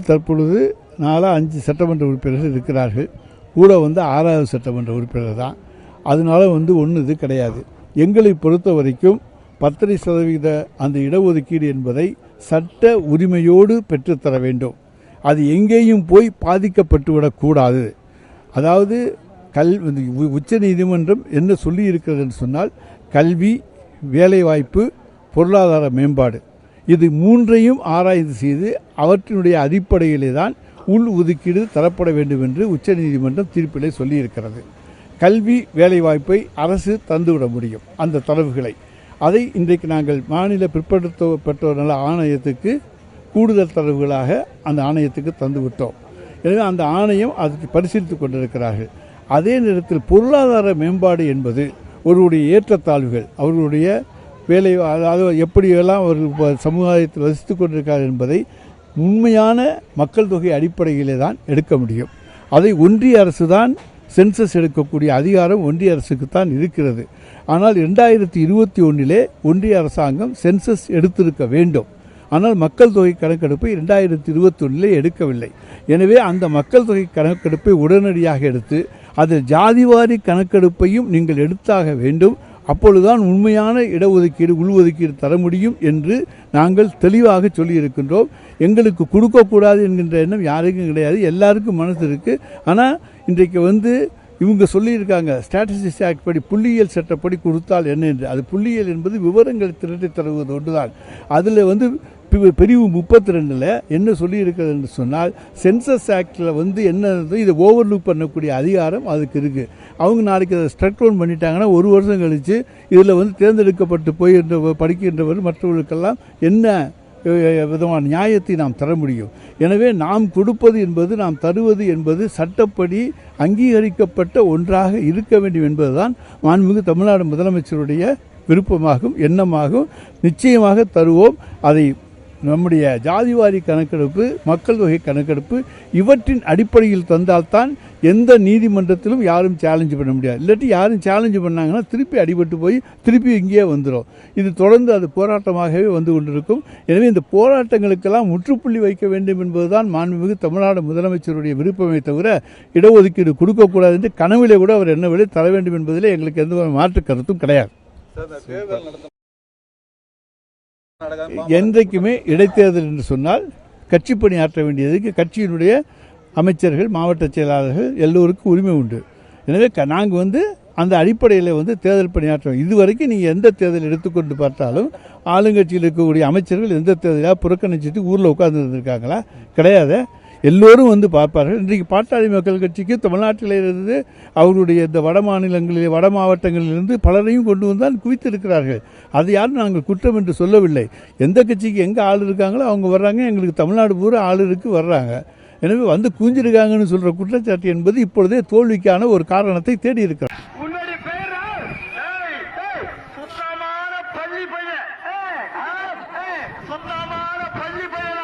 தற்பொழுது நாலா அஞ்சு சட்டமன்ற உறுப்பினர்கள் இருக்கிறார்கள். கூட வந்து ஆறாவது சட்டமன்ற உறுப்பினர் தான். அதனால வந்து ஒன்றும் இது கிடையாது. எங்களை பொறுத்த வரைக்கும் பத்தரை சதவீத அந்த இடஒதுக்கீடு என்பதை சட்ட உரிமையோடு பெற்றுத்தர வேண்டும். அது எங்கேயும் போய் பாதிக்கப்பட்டுவிடக்கூடாது அதாவது கல் உச்ச நீதிமன்றம் என்ன சொல்லி இருக்கிறதுன்னு சொன்னால் கல்வி வேலைவாய்ப்பு பொருளாதார மேம்பாடு. இது மூன்றையும் ஆராய்ந்து செய்து அவற்றினுடைய அடிப்படையிலே தான் உள் ஒதுக்கீடு தரப்பட வேண்டும் என்று உச்சநீதிமன்றம் தீர்ப்பிலே சொல்லியிருக்கிறது. கல்வி வேலைவாய்ப்பை அரசு தந்துவிட முடியும் அந்த தரவுகளை. அதை இன்றைக்கு நாங்கள் மாநில பிற்படுத்த பெற்றோர் நல ஆணையத்துக்கு கூடுதல் தரவுகளாக அந்த ஆணையத்துக்கு தந்து விட்டோம் எனவே அந்த ஆணையம் அதற்கு பரிசீலித்துக் கொண்டிருக்கிறார்கள். அதே நேரத்தில் பொருளாதார மேம்பாடு என்பது ஒருவருடைய ஏற்றத்தாழ்வுகள் அவர்களுடைய வேலை அதாவது எப்படியெல்லாம் அவர்கள் சமுதாயத்தில் வசித்து கொண்டிருக்கார் என்பதை உண்மையான மக்கள் தொகை அடிப்படையிலே தான் எடுக்க முடியும். அதை ஒன்றிய அரசு தான் சென்சஸ் எடுக்கக்கூடிய அதிகாரம் ஒன்றிய அரசுக்கு தான் இருக்கிறது. ஆனால் ரெண்டாயிரத்தி இருபத்தி ஒன்றிலே ஒன்றிய அரசாங்கம் சென்சஸ் எடுத்திருக்க வேண்டும். ஆனால் மக்கள் தொகை கணக்கெடுப்பை இரண்டாயிரத்தி இருபத்தி ஒன்றிலே எடுக்கவில்லை. எனவே அந்த மக்கள் தொகை கணக்கெடுப்பை உடனடியாக எடுத்து அதில் ஜாதிவாரி கணக்கெடுப்பையும் நீங்கள் எடுத்தாக வேண்டும். அப்பொழுதுதான் உண்மையான இடஒதுக்கீடு உள்ஒதுக்கீடு தர முடியும் என்று நாங்கள் தெளிவாக சொல்லியிருக்கின்றோம். எங்களுக்கு கொடுக்கக்கூடாது என்கின்ற எண்ணம் யாருக்கும் கிடையாது. எல்லாருக்கும் மனசு இருக்குது ஆனால் இன்றைக்கு வந்து இவங்க சொல்லியிருக்காங்க ஸ்டாட்டிஸ்டிக்ஸ் ஆக்ட் படி புள்ளியியல் சட்டப்படி கொடுத்தால் என்ன என்று. அது புள்ளியியல் என்பது விவரங்கள் திரட்டி தருவது ஒன்றுதான். அதில் வந்து பிரிவு முப்பத்தி ரெண்டில் என்ன சொல்லியிருக்கிறதுன்னு சொன்னால் சென்சஸ் ஆக்டில் வந்து என்ன இதை ஓவர்லுக் பண்ணக்கூடிய அதிகாரம் அதுக்கு இருக்குது அவங்க நாளைக்கு அதை ஸ்ட்ரக் டவுன் பண்ணிட்டாங்கன்னா ஒரு வருஷம் கழித்து இதில் வந்து தேர்ந்தெடுக்கப்பட்டு போகின்ற படிக்கின்றவர் மற்றவர்களுக்கெல்லாம் என்ன விதமான நியாயத்தை நாம் தர முடியும்? எனவே நாம் கொடுப்பது என்பது நாம் தருவது என்பது சட்டப்படி அங்கீகரிக்கப்பட்ட ஒன்றாக இருக்க வேண்டும் என்பதுதான் மாண்புமிகு தமிழ்நாடு முதலமைச்சருடைய விருப்பமாகும் எண்ணமாகும். நிச்சயமாக தருவோம். அதை நம்முடைய ஜாதிவாரி கணக்கெடுப்பு மக்கள் தொகை கணக்கெடுப்பு இவற்றின் அடிப்படையில் தந்தால்தான் எந்த நீதிமன்றத்திலும் யாரும் சேலஞ்ச் பண்ண முடியாது. இல்லாட்டி யாரும் சேலஞ்சு பண்ணாங்கன்னா திருப்பி அடிபட்டு போய் திருப்பி இங்கேயே வந்துடும் இது தொடர்ந்து அது போராட்டமாகவே வந்து கொண்டிருக்கும். எனவே இந்த போராட்டங்களுக்கெல்லாம் முற்றுப்புள்ளி வைக்க வேண்டும் என்பதுதான் மாண்புமிகு தமிழ்நாடு முதலமைச்சருடைய விருப்பமே தவிர இடஒதுக்கீடு கொடுக்கக்கூடாது என்று கனவிலே கூட அவர் என்ன என்னவில்லை தர வேண்டும் என்பதிலே எங்களுக்கு எந்த ஒரு மாற்று கருத்தும் கிடையாது. என்றைக்குமே இடைத்தேர்தல் என்று சொன்னால் கட்சி பணியாற்ற வேண்டியதுக்கு கட்சியினுடைய அமைச்சர்கள் மாவட்ட செயலாளர்கள் எல்லோருக்கும் உரிமை உண்டு. எனவே நாங்கள் வந்து அந்த அடிப்படையில் வந்து தேர்தல் பணியாற்றுவோம் இதுவரைக்கும் நீங்கள் எந்த தேர்தல் எடுத்துக்கொண்டு பார்த்தாலும் ஆளுங்கட்சியில் இருக்கக்கூடிய அமைச்சர்கள் எந்த தேர்தலாக புறக்கணிச்சிட்டு ஊரில் உட்கார்ந்து இருந்திருக்காங்களா? கிடையாது. எல்லோரும் வந்து பார்ப்பார்கள். இன்றைக்கு பாட்டாளி மக்கள் கட்சிக்கு தமிழ்நாட்டில் இருந்து அவருடைய இந்த வட மாநிலங்களில் வட மாவட்டங்களிலிருந்து பலரையும் கொண்டு வந்தால் குவித்திருக்கிறார்கள். அது யாரும் நாங்கள் குற்றம் என்று சொல்லவில்லை. எந்த கட்சிக்கு எங்கே ஆள் இருக்காங்களோ அவங்க வர்றாங்க. எங்களுக்கு தமிழ்நாடு பூரா ஆள் இருக்கு வர்றாங்க. எனவே வந்து குவிஞ்சிருக்காங்கன்னு சொல்கிற குற்றச்சாட்டு என்பது இப்பொழுதே தோல்விக்கான ஒரு காரணத்தை தேடி இருக்கிறார் சொந்தமான பள்ளி பையன்?